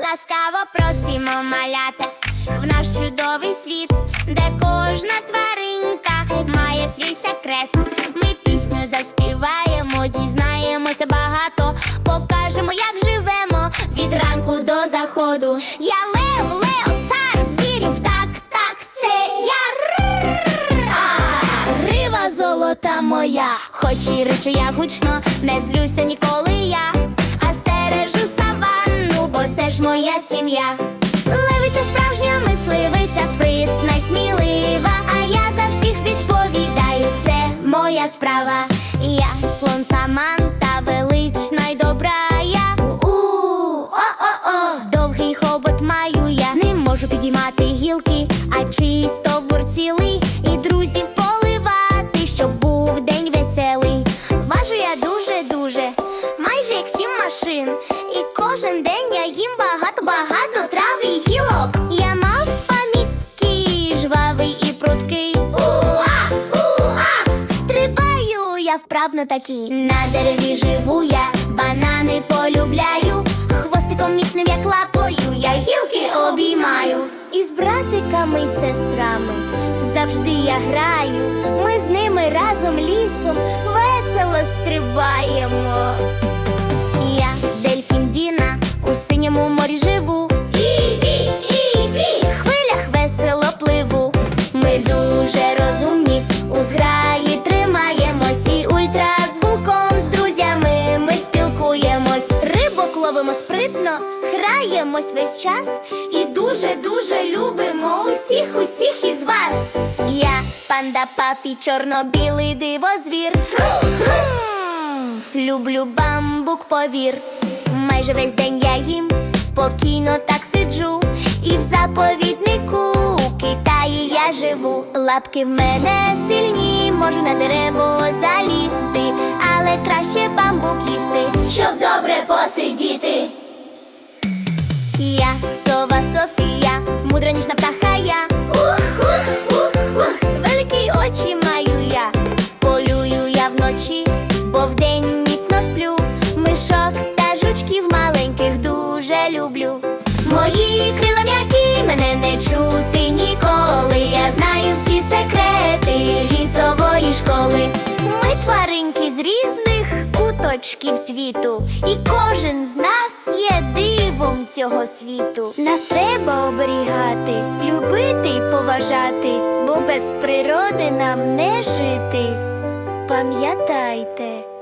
Ласкаво просимо малята в наш чудовий світ, де кожна тваринка має свій секрет. Ми пісню заспіваємо, дізнаємося багато, покажемо, як живемо від ранку до заходу. Я лев, лев, цар звірів, так, так, це я. А, Грива золота моя, хоч і речу я гучно, не злюся ніколи я, ж моя сім'я. Левиця справжня мисливиця, спритна й смілива, а я за всіх відповідаю, це моя справа. Я слон Саманта, велична й добра я. У, о-о-о, довгий хобот маю я, не можу підіймати гілки, а чий стовбур цілий, і друзів поливати, щоб був день веселий. Важу я дуже-дуже, майже як сім машин. І кожен день я їм багато-багато трав і гілок. Я мав пам'ятки, жвавий і пруткий. Уа, уа! Стрибаю я вправно такий. На дереві живу я, банани полюбляю. Хвостиком міцним, як лапою, я гілки обіймаю. Із братиками й сестрами завжди я граю. Ми з ними разом лісом весело стрибаємо. Граємось весь час і дуже-дуже любимо усіх, усіх із вас. Я панда пафі, чорно-білий дивозвір. Люблю бамбук, повір. Майже весь день я їм спокійно так сиджу. І в заповіднику у Китаї я живу. Лапки в мене сильні, можу на дерево залізти, але краще бамбук їсти, щоб добре посидіти. Я сова Софія, мудра ніжна птаха я. Ух, ух, ух, ух. Великі очі маю я. Полюю я вночі, бо вдень міцно сплю. Мишок та жучків маленьких дуже люблю. Мої крила м'які, мене не чути ніколи. Я знаю всі секрети лісової школи. Ми тваринки з різних куточків світу, і кожен з нас є дивом цього світу. Нас треба оберігати, любити й поважати, бо без природи нам не жити. Пам'ятайте.